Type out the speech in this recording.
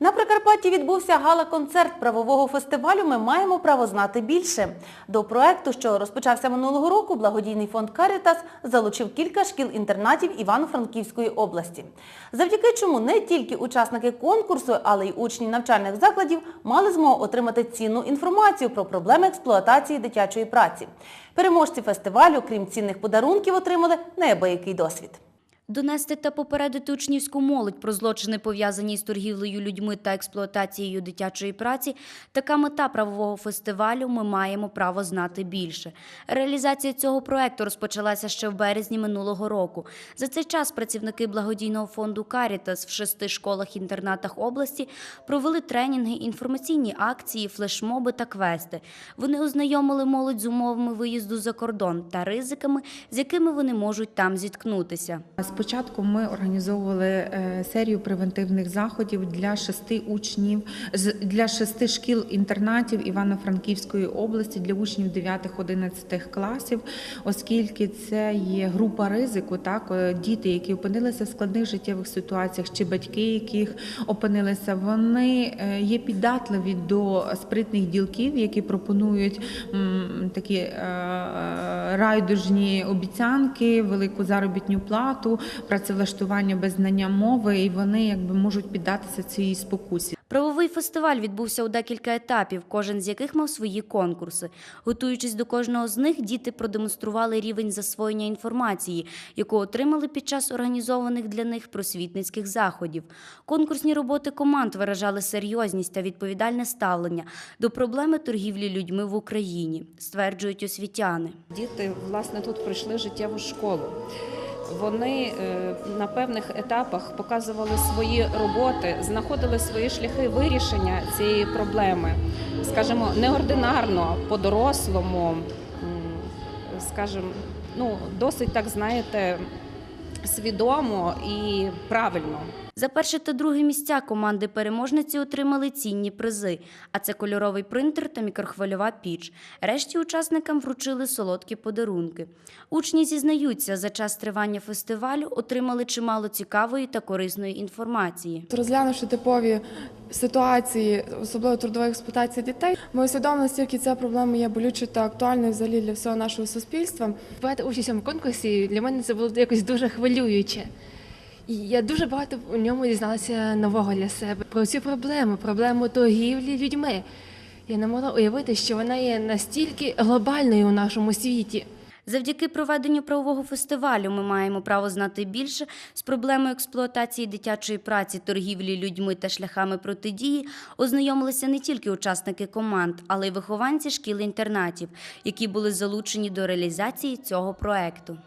На Прикарпатті відбувся гала-концерт правового фестивалю Ми маємо право знати більше. До проекту, що розпочався минулого року, благодійний фонд Карітас залучив кілька шкіл-інтернатів Івано-Франківської області. Завдяки чому не тільки учасники конкурсу, але й учні навчальних закладів мали змогу отримати цінну інформацію про проблеми експлуатації дитячої праці. Переможці фестивалю, крім цінних подарунків, отримали неабиякий досвід. Донести та попередити учнівську молодь про злочини, пов'язані з торгівлею людьми та експлуатацією дитячої праці, така мета правового фестивалю ми маємо право знати більше. Реалізація цього проекту розпочалася ще в березні минулого року. За цей час працівники благодійного фонду Карітас в шести школах-інтернатах області провели тренінги, інформаційні акції, флешмоби та квести. Вони ознайомили молодь з умовами виїзду за кордон та ризиками, з якими вони можуть там зіткнутися. Спочатку ми організовували е, серію превентивних заходів для шести учнів для шести шкіл-інтернатів Івано-Франківської області для учнів 9-11 класів, оскільки це є група ризику, так е, діти, які опинилися в складних життєвих ситуаціях, чи батьки, яких опинилися, вони е, є піддатливі до спритних ділків, які пропонують такі райдужні обіцянки, велику заробітну плату, працевлаштування без знання мови, і вони якби можуть піддатися цій спокусі. Правовий фестиваль відбувся у декілька етапів, кожен з яких мав свої конкурси. Готуючись до кожного з них, діти продемонстрували рівень засвоєння інформації, яку отримали під час організованих для них просвітницьких заходів. Конкурсні роботи команд виражали серйозність та відповідальне ставлення до проблеми торгівлі людьми в Україні, стверджують освітяни. Діти власне тут пройшли життєву школу. Вони е, на певних етапах показували свої роботи, знаходили свої шляхи вирішення цієї проблеми, скажімо, неординарно, по-дорослому, скажімо, ну, досить так, знаєте, свідомо і правильно. За перше та друге місця команди переможниці отримали цінні призи, а це кольоровий принтер та мікрохвильова піч. Решті учасникам вручили солодкі подарунки. Учні зізнаються, за час тривання фестивалю отримали чимало цікавої та корисної інформації. Розглянувши типові ситуації, особливо трудової експлуатації дітей, ми усвідомили, наскільки ця проблема є болючою та актуальною взагалі для всього нашого суспільства. брати участь у конкурсі для мене це було якось дуже хвилююче. Я дуже багато у ньому дізналася нового для себе про цю проблему, проблему торгівлі людьми. Я не могла уявити, що вона є настільки глобальною у нашому світі. Завдяки проведенню правового фестивалю ми маємо право знати більше з проблемою експлуатації дитячої праці, торгівлі людьми та шляхами протидії ознайомилися не тільки учасники команд, але й вихованці шкіл-інтернатів, які були залучені до реалізації цього проекту.